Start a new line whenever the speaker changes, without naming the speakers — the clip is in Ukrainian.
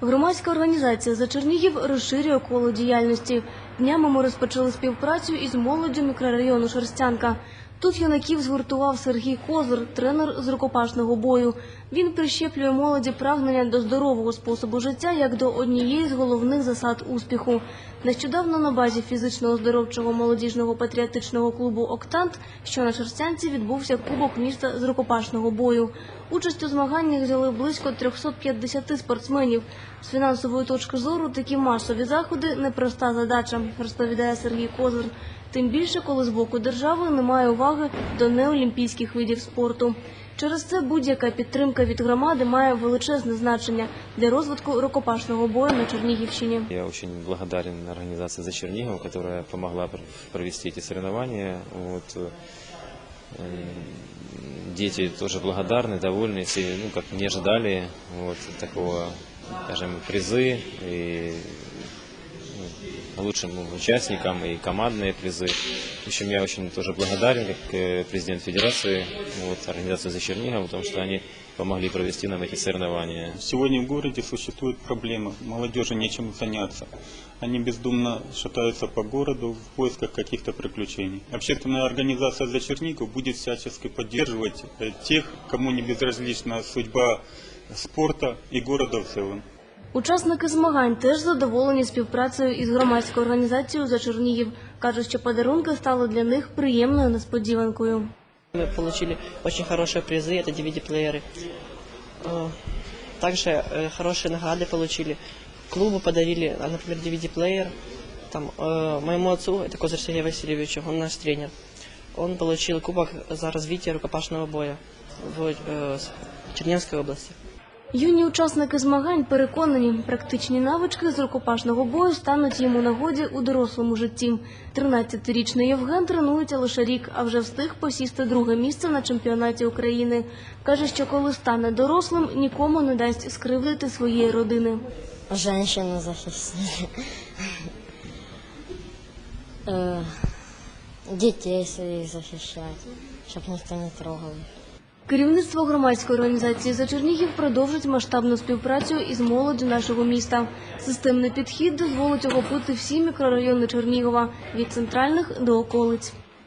Громадська організація за Чернігів розширює коло діяльності. Днями ми розпочали співпрацю із молоддю мікрорайону Шерстянка. Тут юнаків згуртував Сергій Козир, тренер з рукопашного бою. Він прищеплює молоді прагнення до здорового способу життя як до однієї з головних засад успіху. Нещодавно на базі фізично-оздоровчого молодіжного патріотичного клубу Октант, що на Шерстянці відбувся Кубок міста з рукопашного бою. Участь у змаганнях взяли близько 350 спортсменів. З фінансової точки зору такі масові заходи непроста задача, розповідає Сергій Козир. Тим більше, коли з боку держави немає уваги до неолімпійських видів спорту. Через це будь-яка підтримка від громади має величезне значення для розвитку рукопашного бою на Чернігівщині.
Я очень благодарен организации «За Чернигов», которая помогла пр- провести эти соревнования. Вот, э, дети тоже благодарны, довольны, все, ну, как не ожидали вот, такого, скажем, призы и ну, лучшим участникам и командные призы. В общем, я очень тоже благодарен, как э, президент Федерации, вот, организации «За Чернигов», потому что они помогли провести нам эти соревнования.
Сегодня в городе существует проблема. Молодежи нечем заняться. Они бездумно шатаются по городу в поисках каких-то приключений. Общественная организация «За Чернигов» будет всячески поддерживать э, тех, кому не безразлична судьба спорта и города в целом.
Учасники змагань теж задоволені співпрацею із громадською організацією за Чернігів. кажуть, що подарунки стали для них приємною несподіванкою.
Мы получили очень хорошие призы, это DVD-плееры. Э, Также э, хорошие награды получили. Клубу подарили, а, например, DVD-плеер. Там, э, моему отцу, это Козырь Сергей Васильевич, он наш тренер. Он получил кубок за развитие рукопашного боя в э, с- Черневской области.
Юні учасники змагань переконані, практичні навички з рукопашного бою стануть їм у нагоді у дорослому житті. 13-річний Євген тренується лише рік, а вже встиг посісти друге місце на чемпіонаті України. Каже, що коли стане дорослим, нікому не дасть скривдити своєї родини.
Женщину захистити. Е, Дітей своїх захищати, щоб ніхто не трогав.
Керівництво громадської організації за Чернігів продовжить масштабну співпрацю із молоддю нашого міста. Системний підхід дозволить охопити всі мікрорайони Чернігова від центральних до околиць.